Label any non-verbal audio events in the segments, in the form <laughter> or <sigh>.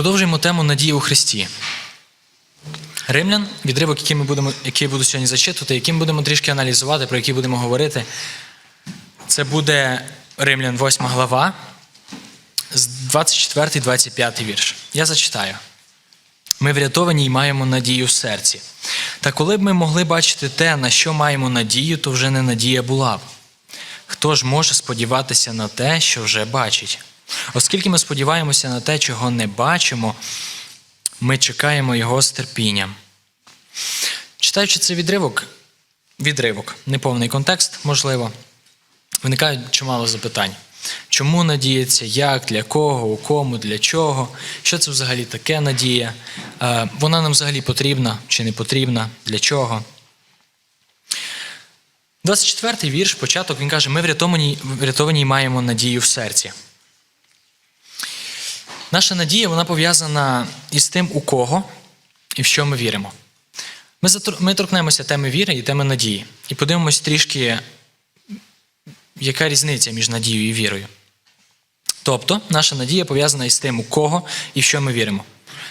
Продовжуємо тему надії у Христі. Римлян, відривок, який ми будемо, який буду сьогодні зачитувати, яким будемо трішки аналізувати, про який будемо говорити. Це буде Римлян 8 глава, з 24 25 вірш. Я зачитаю. Ми врятовані і маємо надію в серці. Та коли б ми могли бачити те, на що маємо надію, то вже не надія була б. Хто ж може сподіватися на те, що вже бачить? Оскільки ми сподіваємося на те, чого не бачимо, ми чекаємо його з терпінням. Читаючи цей відривок, відривок, неповний контекст, можливо, виникають чимало запитань. Чому надіється, як, для кого, у кому, для чого? Що це взагалі таке надія? Е, Вона нам взагалі потрібна чи не потрібна, для чого? 24-й вірш, початок, він каже: ми врятовані, врятовані маємо надію в серці. Наша надія вона пов'язана із тим, у кого і в що ми віримо. Ми, ми торкнемося теми віри і теми надії. І подивимось трішки, яка різниця між надією і вірою. Тобто, наша надія пов'язана із тим, у кого і в що ми віримо.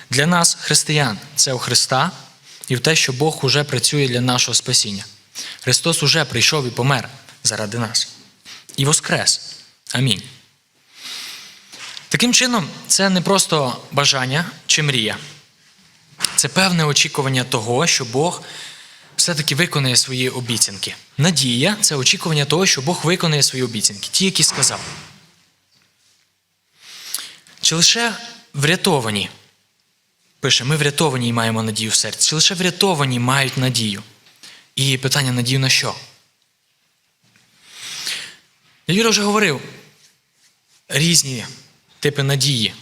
Для нас, християн, це у Христа і в те, що Бог уже працює для нашого спасіння. Христос уже прийшов і помер заради нас. І воскрес. Амінь. Таким чином, це не просто бажання чи мрія. Це певне очікування того, що Бог все-таки виконує свої обіцянки. Надія це очікування того, що Бог виконує свої обіцянки, ті, які сказав. Чи лише врятовані, пише, ми врятовані і маємо надію в серці, чи лише врятовані мають надію? І питання надію на що? Юра вже говорив різні типи надії.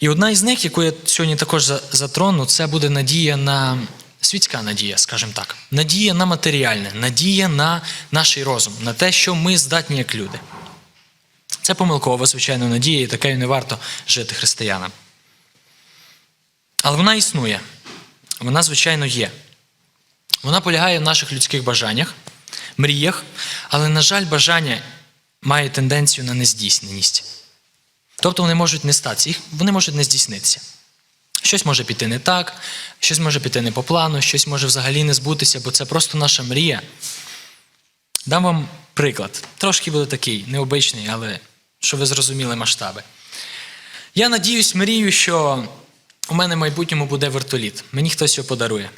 І одна із них, яку я сьогодні також затрону, це буде надія на світська надія, скажімо так. Надія на матеріальне, надія на наш розум, на те, що ми здатні як люди. Це помилкова, звичайно, надія, і такою не варто жити християнам. Але вона існує. Вона, звичайно, є. Вона полягає в наших людських бажаннях, мріях, але, на жаль, бажання має тенденцію на нездійсненість. Тобто вони можуть не статися, їх, вони можуть не здійснитися. Щось може піти не так, щось може піти не по плану, щось може взагалі не збутися, бо це просто наша мрія. Дам вам приклад. Трошки буде такий, необичний, але щоб ви зрозуміли масштаби. Я надіюсь, мрію, що у мене в майбутньому буде вертоліт. Мені хтось його подарує.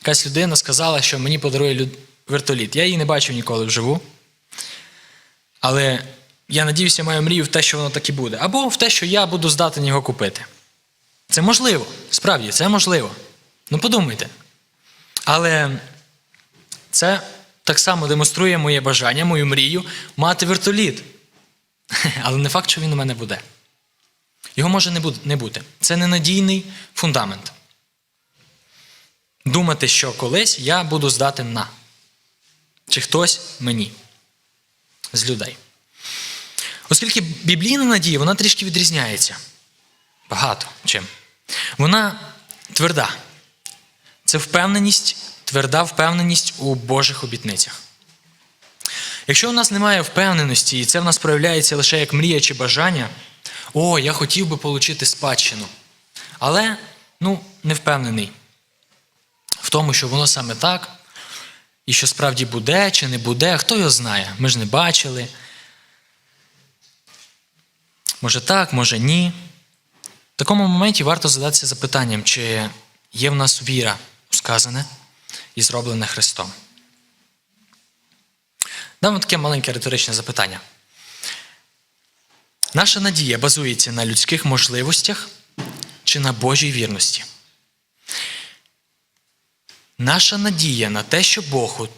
Якась людина сказала, що мені подарує люд... вертоліт. Я її не бачив ніколи вживу. Але я надіюся, маю мрію в те, що воно так і буде. Або в те, що я буду здатен його купити. Це можливо. Справді, це можливо. Ну подумайте. Але це так само демонструє моє бажання, мою мрію мати вертоліт. <laughs> Але не факт, що він у мене буде. Його може не бути. Це ненадійний фундамент. Думати, що колись я буду здатен на. Чи хтось мені з людей. Оскільки біблійна надія, вона трішки відрізняється. Багато чим. Вона тверда. Це впевненість, тверда впевненість у Божих обітницях. Якщо у нас немає впевненості, і це в нас проявляється лише як мрія чи бажання, о, я хотів би отримати спадщину. Але, ну, не впевнений в тому, що воно саме так, і що справді буде чи не буде, хто його знає, ми ж не бачили. Може так, може ні. В такому моменті варто задатися запитанням, чи є в нас віра у сказане і зроблене Христом. Дам таке маленьке риторичне запитання. Наша надія базується на людських можливостях чи на Божій вірності? Наша надія на те, що Бог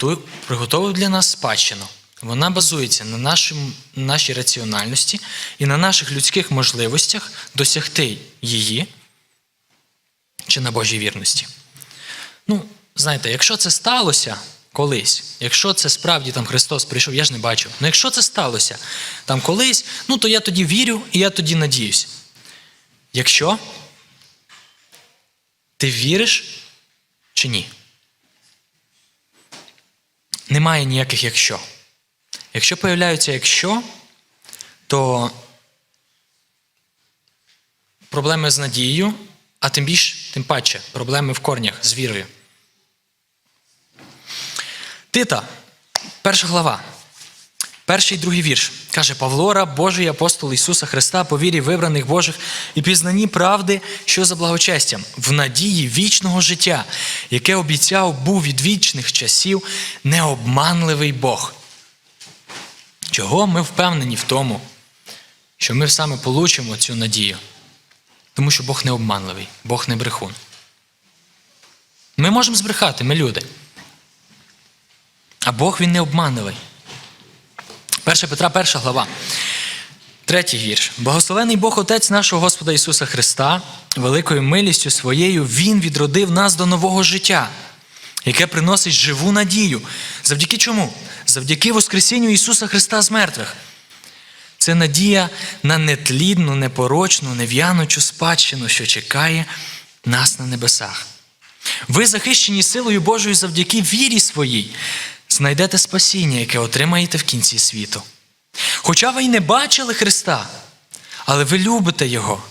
приготовив для нас спадщину, вона базується на нашому, нашій раціональності і на наших людських можливостях досягти її чи на Божій вірності. Ну, знаєте, якщо це сталося колись, якщо це справді там Христос прийшов, я ж не бачив. Ну якщо це сталося там колись, ну то я тоді вірю і я тоді надіюсь. Якщо ти віриш чи ні? Немає ніяких якщо. Якщо появляються якщо, то проблеми з надією, а тим більш, тим паче, проблеми в корнях з вірою. Тита, перша глава. Перший і другий вірш каже Павло, раб Божий апостол Ісуса Христа, по вірі вибраних Божих і пізнанні правди, що за благочестям, в надії вічного життя, яке обіцяв був від вічних часів необманливий Бог. Чого ми впевнені в тому, що ми саме получимо цю надію? Тому що Бог не обманливий, Бог не брехун. Ми можемо збрехати, ми люди. А Бог він не обманливий. 1 Петра, 1 глава. Третій вірш. Благословений Бог Отець нашого Господа Ісуса Христа, великою милістю своєю Він відродив нас до нового життя, яке приносить живу надію. Завдяки чому? Завдяки Воскресінню Ісуса Христа з мертвих. Це надія на нетлідну, непорочну, нев'янучу спадщину, що чекає нас на небесах. Ви захищені силою Божою завдяки вірі своїй, знайдете спасіння, яке отримаєте в кінці світу. Хоча ви й не бачили Христа, але ви любите Його.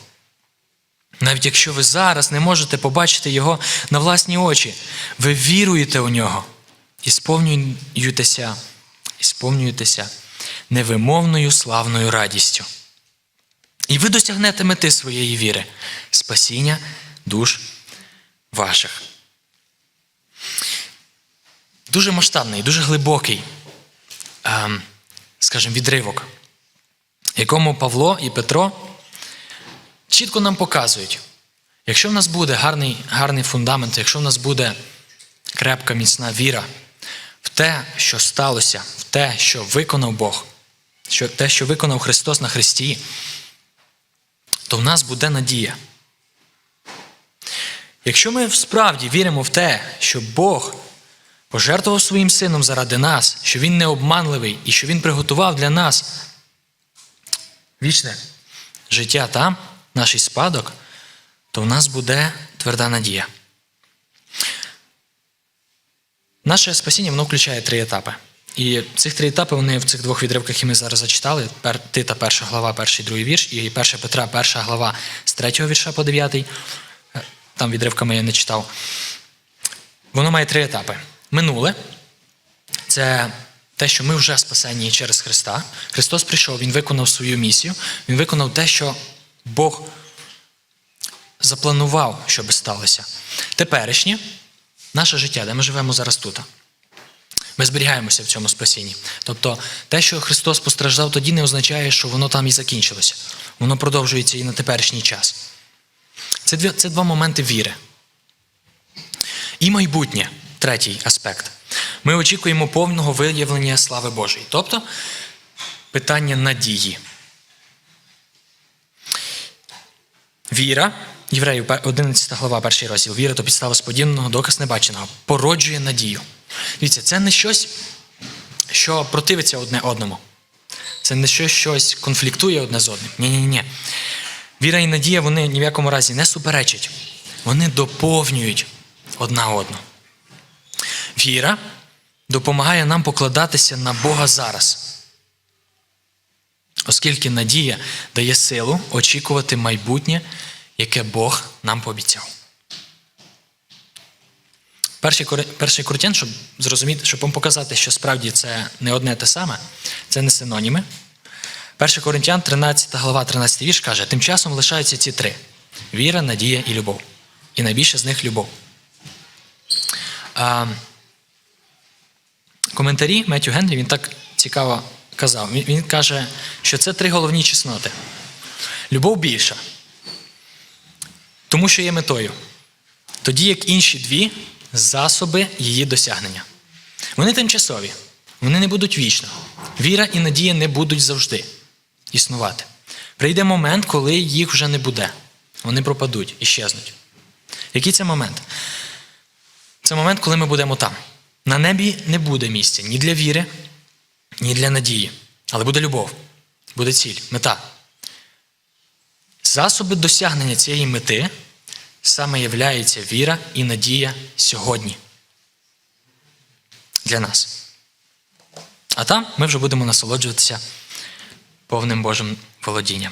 Навіть якщо ви зараз не можете побачити Його на власні очі, ви віруєте у нього і сповнюєтеся, і сповнюєтеся невимовною славною радістю. І ви досягнете мети своєї віри спасіння душ ваших. Дуже масштабний, дуже глибокий, ем, скажімо, відривок, якому Павло і Петро чітко нам показують, якщо в нас буде гарний, гарний фундамент, якщо в нас буде крепка, міцна віра в те, що сталося, в те, що виконав Бог, що те, що виконав Христос на Христі, то в нас буде надія. Якщо ми справді віримо в те, що Бог пожертвував своїм сином заради нас, що Він не обманливий і що Він приготував для нас вічне життя там, наш спадок, то в нас буде тверда надія. Наше спасіння воно включає три етапи. І цих три етапи вони в цих двох відривках, які ми зараз зачитали: Пер- Тита, перша глава, перший другий вірш, і 1 Петра, перша глава з третього вірша по дев'ятий. Е, Там відривками я не читав. Воно має три етапи. Минуле це те, що ми вже спасені через Христа. Христос прийшов, Він виконав свою місію, Він виконав те, що Бог запланував, щоб сталося. Теперішнє наше життя, де ми живемо зараз тут. Ми зберігаємося в цьому спасінні. Тобто, те, що Христос постраждав тоді, не означає, що воно там і закінчилося. Воно продовжується і на теперішній час. Це, дві, це два моменти віри. І майбутнє, третій аспект. Ми очікуємо повного виявлення слави Божої. Тобто питання надії. Віра, Євреїв 11 глава, перший розділ. Віра то підстава сподіваного, доказ небаченого. Породжує надію. Дивіться, це не щось, що противиться одне одному. Це не щось, щось конфліктує одне з одним. Ні-ні. ні Віра і надія вони ні в якому разі не суперечать. Вони доповнюють одна одну. Віра допомагає нам покладатися на Бога зараз. Оскільки надія дає силу очікувати майбутнє, яке Бог нам пообіцяв. Перший, перший щоб зрозуміти, щоб вам показати, що справді це не одне те саме, це не синоніми. 1 Коринтян, 13 глава, 13 вірш каже: тим часом лишаються ці три: віра, надія і любов. І найбільше з них любов. А, коментарі Меттю Генрі він так цікаво казав. Він, він каже, що це три головні чесноти. Любов більша, тому що є метою. Тоді як інші дві засоби її досягнення. Вони тимчасові, вони не будуть вічно. Віра і надія не будуть завжди існувати. Прийде момент, коли їх вже не буде. Вони пропадуть і щезнуть. Який це момент? Це момент, коли ми будемо там. На небі не буде місця ні для віри, ні для надії. Але буде любов, буде ціль, мета. Засоби досягнення цієї мети саме являється віра і надія сьогодні. Для нас. А там ми вже будемо насолоджуватися повним Божим володінням.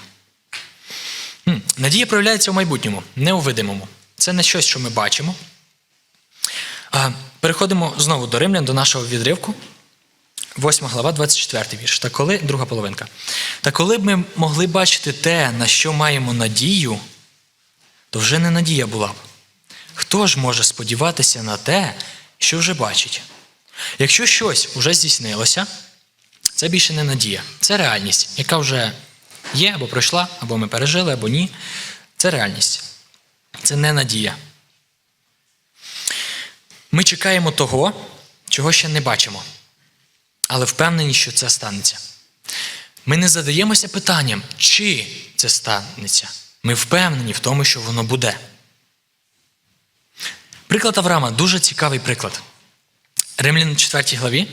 Надія проявляється у майбутньому, не у видимому. Це не щось, що ми бачимо. Переходимо знову до римлян, до нашого відривку. 8 глава, 24 вірш. Та коли, друга половинка. Та коли б ми могли бачити те, на що маємо надію, то вже не надія була б. Хто ж може сподіватися на те, що вже бачить? Якщо щось вже здійснилося, це більше не надія, це реальність, яка вже є або пройшла, або ми пережили, або ні. Це реальність. Це не надія. Ми чекаємо того, чого ще не бачимо, але впевнені, що це станеться. Ми не задаємося питанням, чи це станеться. Ми впевнені в тому, що воно буде. Приклад Авраама дуже цікавий приклад. Римлян 4 главі,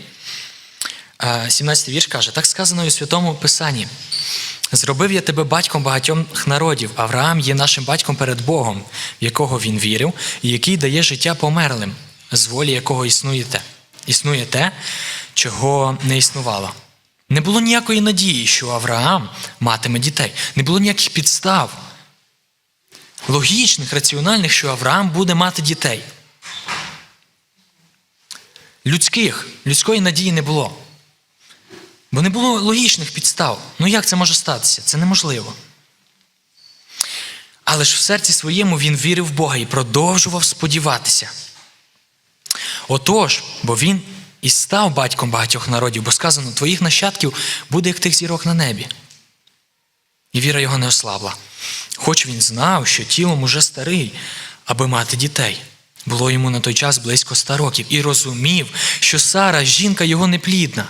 17 вірш каже: так сказано у Святому Писанні. Зробив я тебе батьком багатьох народів. Авраам є нашим батьком перед Богом, в якого він вірив, і який дає життя померлим, з волі якого існуєте. Існує те, чого не існувало. Не було ніякої надії, що Авраам матиме дітей. Не було ніяких підстав. Логічних, раціональних, що Авраам буде мати дітей. Людських, людської надії не було. Бо не було логічних підстав. Ну як це може статися? Це неможливо. Але ж в серці своєму він вірив в Бога і продовжував сподіватися. Отож, бо він і став батьком багатьох народів, бо сказано, твоїх нащадків буде як тих зірок на небі. І віра його не ослабла. Хоч він знав, що тілом уже старий, аби мати дітей. Було йому на той час близько ста років, і розумів, що Сара, жінка його неплідна.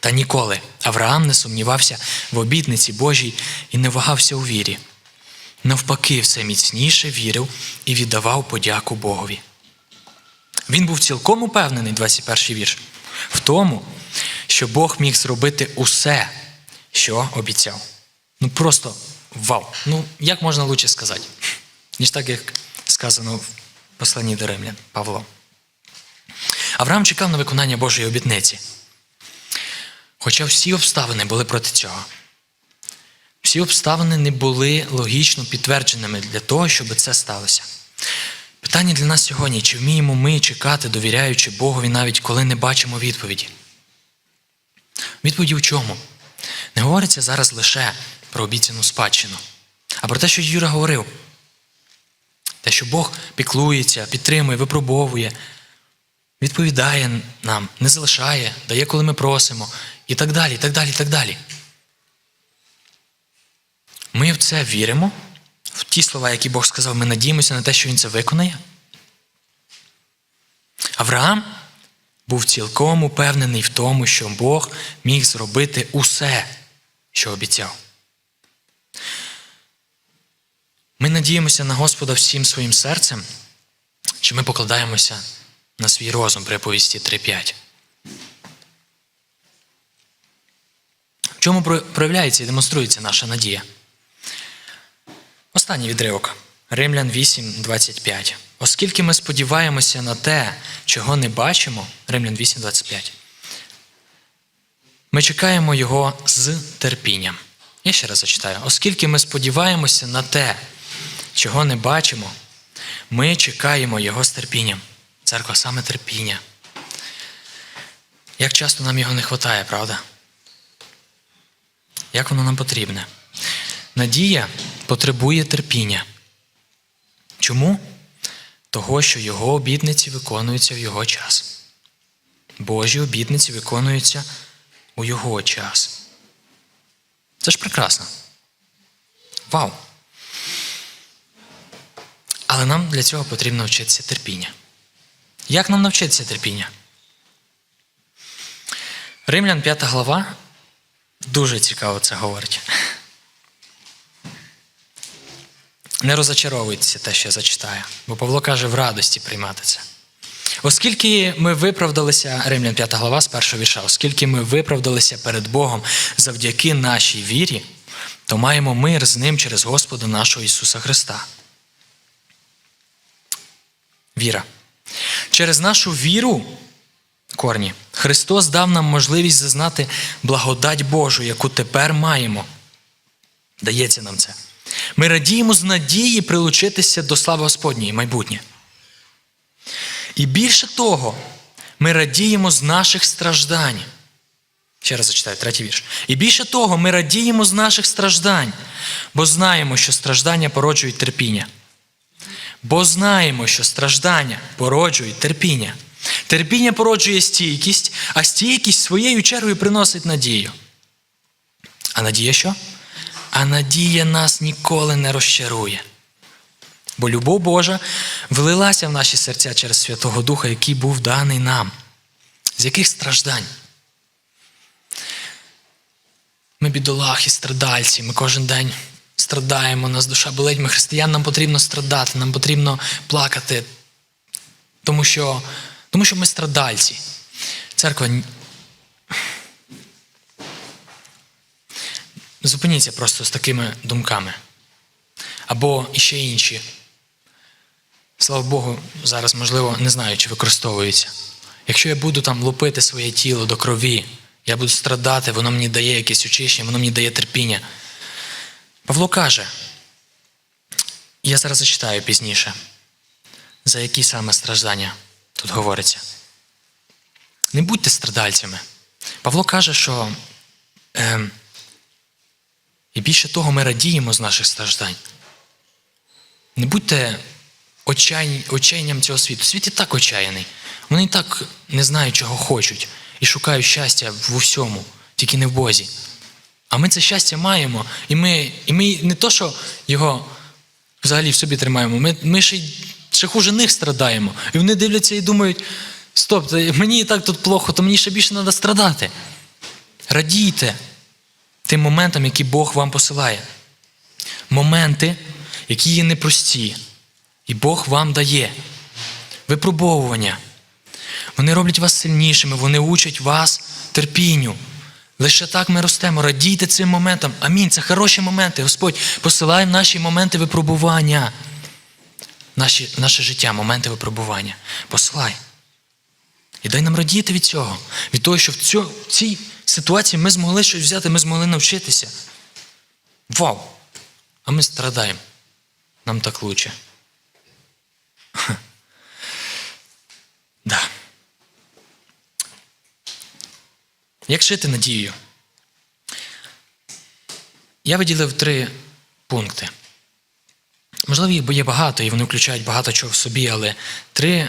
Та ніколи Авраам не сумнівався в обітниці Божій і не вагався у вірі. Навпаки, все міцніше вірив і віддавав подяку Богові. Він був цілком упевнений, 21 вірш, в тому, що Бог міг зробити усе, що обіцяв. Ну просто вау! Ну, як можна лучше сказати, ніж так, як сказано в посланні до римлян Павло. Авраам чекав на виконання Божої обітниці. Хоча всі обставини були проти цього. Всі обставини не були логічно підтвердженими для того, щоб це сталося. Питання для нас сьогодні: чи вміємо ми чекати, довіряючи Богові, навіть коли не бачимо відповіді? Відповіді в чому? Не говориться зараз лише про обіцяну спадщину, а про те, що Юра говорив. Те, що Бог піклується, підтримує, випробовує, відповідає нам, не залишає, дає, коли ми просимо, і так далі, і так далі, і так далі. Ми в це віримо, в ті слова, які Бог сказав, ми надіємося на те, що Він це виконає. Авраам був цілком упевнений в тому, що Бог міг зробити усе, що обіцяв. Ми надіємося на Господа всім своїм серцем, чи ми покладаємося на свій розум при оповісті 3.5. В чому проявляється і демонструється наша надія? Останній відривок. Римлян 8, 25. Оскільки ми сподіваємося на те, чого не бачимо, Римлян 8, 25, ми чекаємо його з терпінням. Я ще раз зачитаю. Оскільки ми сподіваємося на те, чого не бачимо, ми чекаємо його з терпінням. Церква саме терпіння. Як часто нам його не вистачає, правда? Як воно нам потрібне? Надія потребує терпіння. Чому? Того, що його обітниці виконуються в його час. Божі обітниці виконуються у його час. Це ж прекрасно. Вау! Але нам для цього потрібно вчитися терпіння. Як нам навчитися терпіння? Римлян 5 глава дуже цікаво це говорить. Не розочаровуйтеся те, що я зачитаю, бо Павло каже в радості приймати це. Оскільки ми виправдалися, Римлян 5 глава з першого вірша, оскільки ми виправдалися перед Богом завдяки нашій вірі, то маємо мир з Ним через Господа нашого Ісуса Христа. Віра. Через нашу віру, корні, Христос дав нам можливість зазнати благодать Божу, яку тепер маємо. Дається нам це. Ми радіємо з надії прилучитися до слави Господньої майбутнє. І більше того, ми радіємо з наших страждань. Ще раз зачитаю, третій вірш. І більше того, ми радіємо з наших страждань, бо знаємо, що страждання породжують терпіння. Бо знаємо, що страждання породжують терпіння. Терпіння породжує стійкість, а стійкість своєю чергою приносить надію. А надія що? А надія нас ніколи не розчарує. Бо любов Божа влилася в наші серця через Святого Духа, який був даний нам. З яких страждань? Ми бідолахи, страдальці, ми кожен день страдаємо, нас душа болить. Ми християн, нам потрібно страдати, нам потрібно плакати, тому що, тому що ми страдальці. Церква. Зупиніться просто з такими думками. Або іще інші. Слава Богу, зараз, можливо, не знаю, чи використовується. Якщо я буду там лупити своє тіло до крові, я буду страдати, воно мені дає якесь очищення, воно мені дає терпіння. Павло каже, я зараз зачитаю пізніше, за які саме страждання тут говориться. Не будьте страдальцями. Павло каже, що е, і більше того, ми радіємо з наших страждань. Не будьте отчаянням цього світу. Світ і так отчаяний. Вони і так не знають, чого хочуть, і шукають щастя в усьому, тільки не в Бозі. А ми це щастя маємо, і ми і ми не то, що його взагалі в собі тримаємо, ми ми ще, ще хуже них страдаємо. І вони дивляться і думають: стоп, мені і так тут плохо, то мені ще більше треба страдати. Радійте тим моментам, які Бог вам посилає. Моменти, які є непрості, і Бог вам дає. Випробовування. Вони роблять вас сильнішими, вони учать вас терпінню. Лише так ми ростемо. Радійте цим моментам. Амінь. Це хороші моменти. Господь посилає наші моменти випробування. Наші, Наше життя, моменти випробування. Посилай. І дай нам радіти від цього. Від того, що в цій ситуації ми змогли щось взяти, ми змогли навчитися. Вау! А ми страдаємо. Нам так лучше. Да. Як жити надією? Я виділив три пункти. Можливо, їх є багато, і вони включають багато чого в собі, але три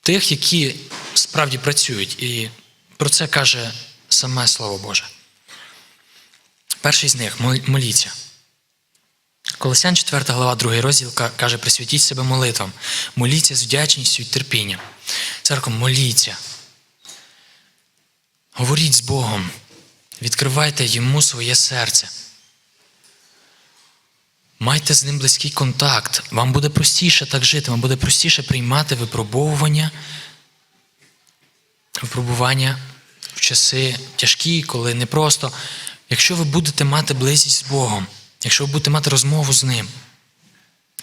тих, які справді працюють. І про це каже саме Слово Боже. Перший з них моліться. Колосян 4 глава, 2 розділ каже, присвятіть себе молитвам. Моліться з вдячністю і терпінням. Церква, моліться. Говоріть з Богом. Відкривайте йому своє серце. Майте з ним близький контакт. Вам буде простіше так жити, вам буде простіше приймати випробовування, випробування часи тяжкі, коли не просто. Якщо ви будете мати близькість з Богом, якщо ви будете мати розмову з Ним,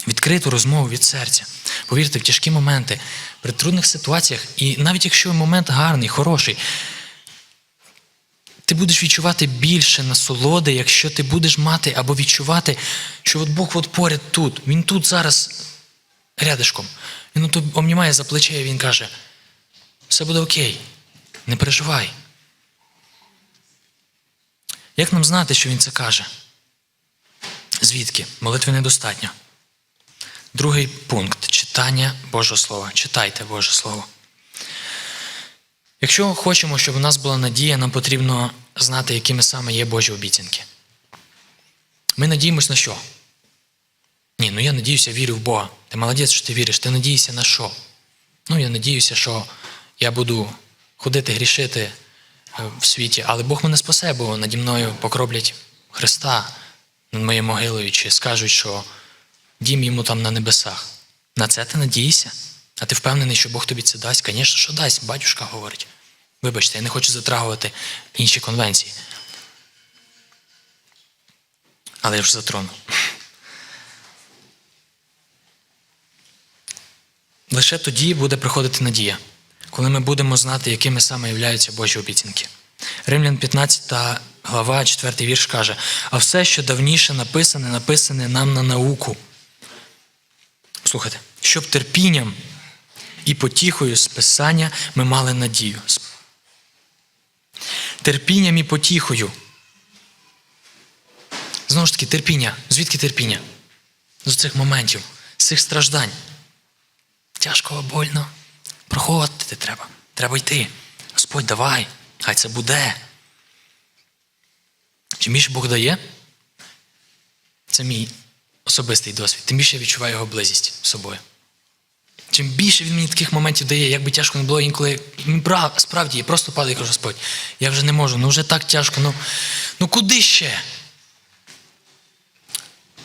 відкриту розмову від серця, повірте, в тяжкі моменти, при трудних ситуаціях, і навіть якщо момент гарний, хороший, ти будеш відчувати більше насолоди, якщо ти будеш мати або відчувати, що от Бог от поряд тут, Він тут зараз рядишком. Він обнімає за плече і він каже: все буде окей, не переживай. Як нам знати, що він це каже? Звідки? Молитви недостатньо. Другий пункт читання Божого Слова. Читайте Боже Слово. Якщо хочемо, щоб у нас була надія, нам потрібно знати, якими саме є Божі обіцянки. Ми надіємось на що? Ні, ну я надіюся, вірю в Бога. Ти молодець, що ти віриш. Ти надієшся на що? Ну, я надіюся, що я буду ходити, грішити в світі, але Бог мене спасе, бо наді мною покроблять Христа над моєю могилою, чи скажуть, що дім йому там на небесах. На це ти надієшся? А ти впевнений, що Бог тобі це дасть? Звісно, що дасть, батюшка говорить. Вибачте, я не хочу затрагувати інші конвенції. Але я вже затрону. Лише тоді буде приходити надія, коли ми будемо знати, якими саме являються Божі обіцянки. Римлян 15 глава, 4 вірш каже: а все, що давніше написане, написане нам на науку. Слухайте, щоб терпінням і потіхою з Писання ми мали надію. Терпінням і потіхою. Знову ж таки, терпіння. Звідки терпіння? З цих моментів, з цих страждань. Тяжко, больно. Проходити треба. Треба йти. Господь, давай, хай це буде. Чим більше Бог дає, це мій особистий досвід, тим більше я відчуваю його близість з собою. Чим більше він мені таких моментів дає, як би тяжко не було, інколи справді я просто падаю і кажу, Господь, я вже не можу, ну вже так тяжко, ну, ну куди ще?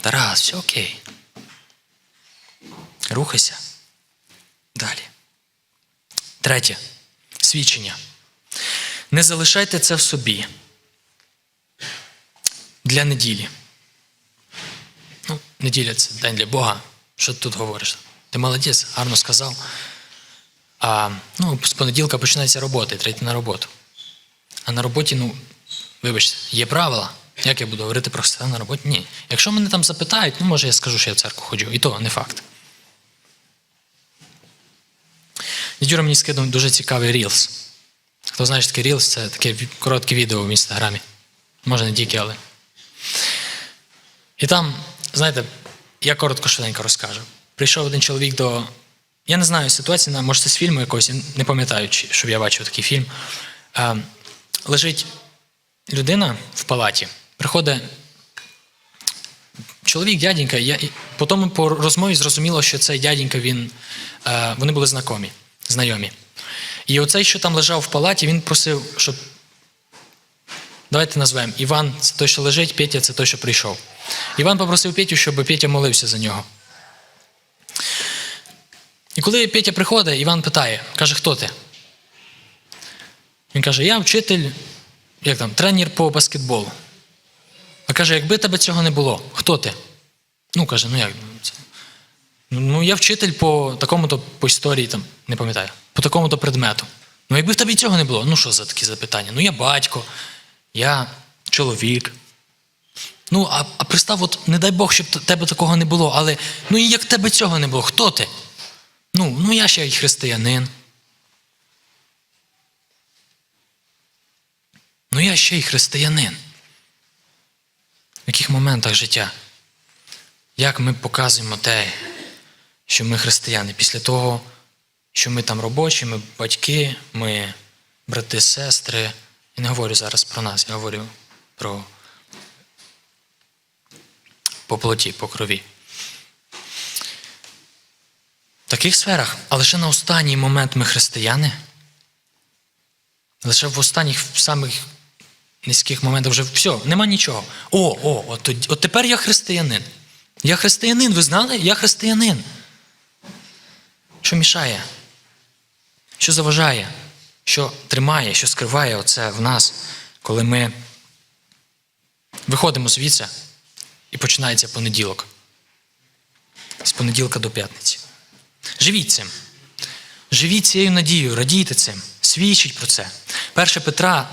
Тарас, все окей. Рухайся. Далі. Третє. Свідчення. Не залишайте це в собі. Для неділі. Ну, неділя це день для Бога. Що ти тут говориш? Ти молодець, гарно сказав. А ну, з понеділка починається робота, і треба на роботу. А на роботі, ну, вибачте, є правила. Як я буду говорити про Христа на роботі? Ні. Якщо мене там запитають, ну може я скажу, що я в церкву ходжу. І то не факт. Дідюра мені скинув дуже цікавий Reels. Хто знає, що таке Reels, це таке коротке відео в інстаграмі. Може, не тільки, але. І там, знаєте, я коротко швиденько розкажу. Прийшов один чоловік до. Я не знаю ситуації, може це з фільму якогось, не пам'ятаю, щоб я бачив такий фільм. Лежить людина в палаті, приходить чоловік, дяденька, я, і по тому по розмові зрозуміло, що цей дяденька, він, е, вони були знайомі, знайомі. І оцей, що там лежав в палаті, він просив, щоб. Давайте назвемо. Іван це той, що лежить, Петя це той, що прийшов. Іван попросив Петю, щоб Петя молився за нього. І коли Петя приходить, Іван питає, каже, хто ти? Він каже, я вчитель, як там, тренер по баскетболу. А каже, якби тебе цього не було, хто ти? Ну, каже, ну як? це? Ну, я вчитель по такому-то по історії, там, не пам'ятаю, по такому-то предмету. Ну, якби в тебе цього не було, ну що за такі запитання? Ну, я батько, я чоловік. Ну, а, а представ, от, не дай Бог, щоб тебе такого не було, але ну і як тебе цього не було, хто ти? Ну, ну я ще й християнин. Ну я ще й християнин. В яких моментах життя? Як ми показуємо те, що ми християни після того, що ми там робочі, ми батьки, ми брати, сестри. Я не говорю зараз про нас, я говорю про по плоті, по крові. В таких сферах, а лише на останній момент ми християни. Лише в останніх в самих низьких моментах вже все, нема нічого. О, о, от, от тепер я християнин. Я християнин, ви знали? Я християнин. Що мішає? Що заважає? Що тримає, що скриває оце в нас, коли ми виходимо звідси і починається понеділок. З понеділка до п'ятниці. Живіть цим. Живіть цією надією, радійте цим, свідчіть про це. 1 Петра,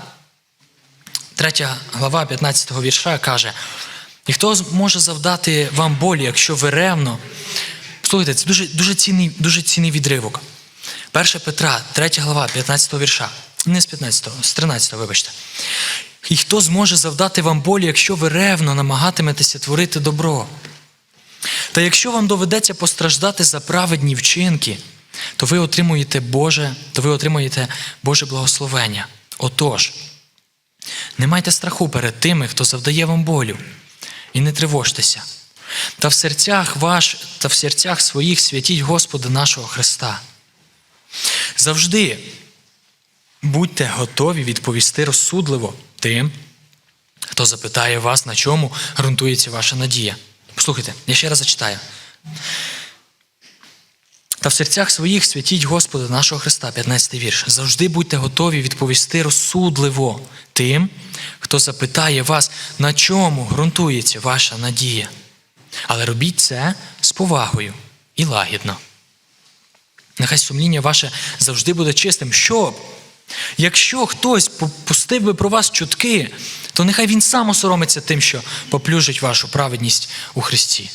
3 глава 15 вірша каже: і хто може завдати вам болі, якщо ви ревно. Слухайте, це дуже, дуже, цінний, дуже цінний відривок. 1 Петра, 3 глава, 15 вірша. Не з 15, з 13, вибачте. І хто зможе завдати вам болі, якщо ви ревно намагатиметеся творити добро? Та якщо вам доведеться постраждати за праведні вчинки, то ви отримуєте Боже, то ви отримуєте Боже благословення. Отож, не майте страху перед тими, хто завдає вам болю, і не тривожтеся. Та в серцях ваш, та в серцях своїх святіть Господа нашого Христа. Завжди будьте готові відповісти розсудливо тим, хто запитає вас, на чому ґрунтується ваша надія. Послухайте, я ще раз зачитаю. Та в серцях своїх святіть Господа нашого Христа, 15 вірш. Завжди будьте готові відповісти розсудливо тим, хто запитає вас, на чому ґрунтується ваша надія. Але робіть це з повагою і лагідно. Нехай сумління ваше завжди буде чистим, щоб Якщо хтось пустив би про вас чутки, то нехай він сам осоромиться тим, що поплюжить вашу праведність у Христі.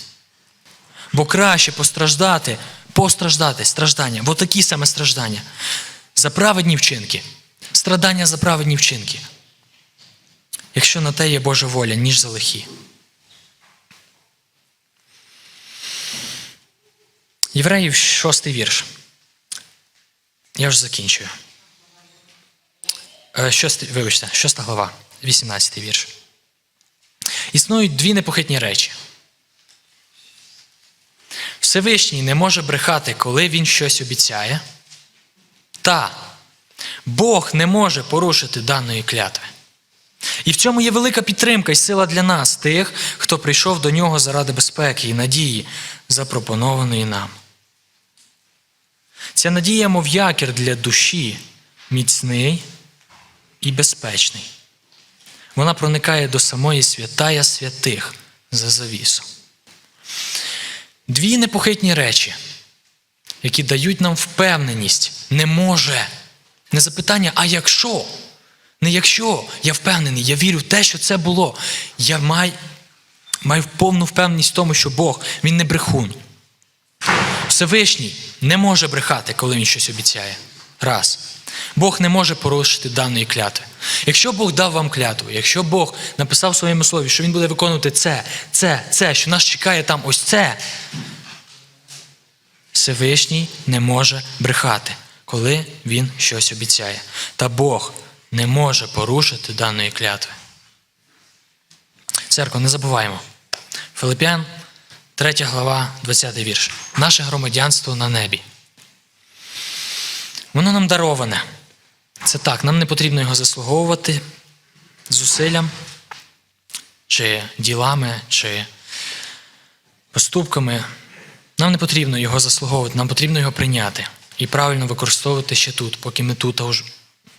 Бо краще постраждати, постраждати, страждання, бо такі саме страждання. За праведні вчинки, страдання за праведні вчинки. Якщо на те є Божа воля, ніж за лихі. Євреїв шостий вірш. Я вже закінчую. Е, вибачте, шоста глава, 18 вірш. Існують дві непохитні речі. Всевишній не може брехати, коли він щось обіцяє. Та Бог не може порушити даної клятви. І в цьому є велика підтримка і сила для нас, тих, хто прийшов до нього заради безпеки і надії, запропонованої нам. Ця надія, мов якір для душі, міцний і безпечний. Вона проникає до самої святая святих за завісу. Дві непохитні речі, які дають нам впевненість, не може. Не запитання, а якщо? Не якщо я впевнений, я вірю в те, що це було. Я маю, маю повну впевненість в тому, що Бог, Він не брехун. Всевишній не може брехати, коли він щось обіцяє. Раз. Бог не може порушити даної клятви. Якщо Бог дав вам клятву, якщо Бог написав в своєму слові, що Він буде виконувати це, це, це, що нас чекає там ось це, Всевишній не може брехати, коли Він щось обіцяє. Та Бог не може порушити даної клятви. Церква, не забуваємо. Филип'ян, 3 глава, 20 вірш. Наше громадянство на небі. Воно нам дароване. Це так, нам не потрібно його заслуговувати зусиллям, чи ділами, чи поступками. Нам не потрібно його заслуговувати, нам потрібно його прийняти і правильно використовувати ще тут, поки ми тут, а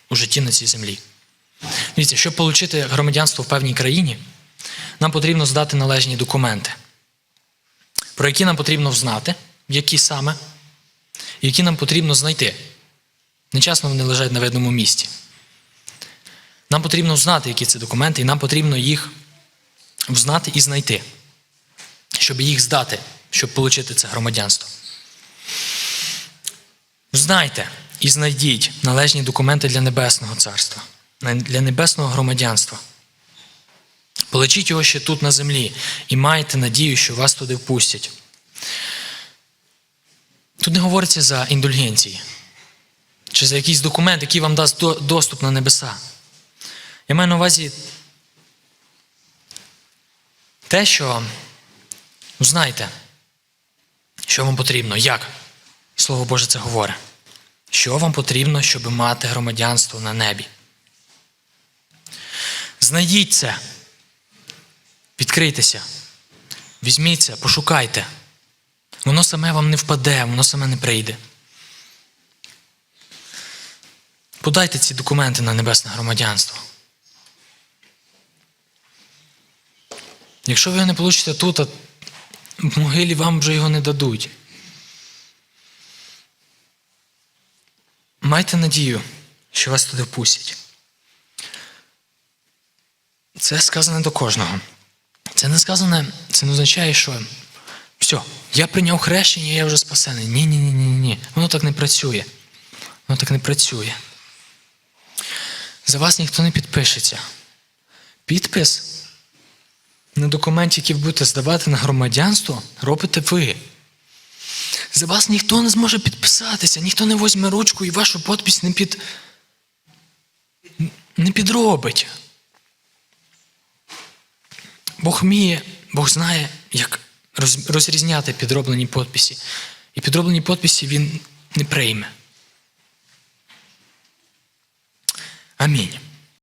у, житті на цій землі. Дивіться, щоб отримати громадянство в певній країні, нам потрібно здати належні документи, про які нам потрібно знати, які саме, які нам потрібно знайти. Нечасно вони лежать на видному місці. Нам потрібно знати, які це документи, і нам потрібно їх взнати і знайти, щоб їх здати, щоб отримати це громадянство. Знайте і знайдіть належні документи для Небесного Царства, для небесного громадянства. Полечіть його ще тут на землі і майте надію, що вас туди впустять. Тут не говориться за індульгенції чи за якийсь документ, який вам дасть доступ на небеса. Я маю на увазі те, що ну, знаєте, що вам потрібно, як Слово Боже це говорить. Що вам потрібно, щоб мати громадянство на небі? Знайдіть це, відкрийтеся, візьміться, пошукайте. Воно саме вам не впаде, воно саме не прийде. Подайте ці документи на небесне громадянство. Якщо ви його не получите тут, а в могилі вам вже його не дадуть. Майте надію, що вас туди впустять. Це сказане до кожного. Це не сказане, це не означає, що все, я прийняв хрещення, я вже спасений. Ні, ні, ні, ні, ні. Воно так не працює. Воно так не працює. За вас ніхто не підпишеться. Підпис на документі, який будете здавати на громадянство, робите ви. За вас ніхто не зможе підписатися, ніхто не візьме ручку і вашу подпись не під... не підробить. Бог вміє, Бог знає, як розрізняти підроблені подписи. І підроблені подписи він не прийме. Амінь.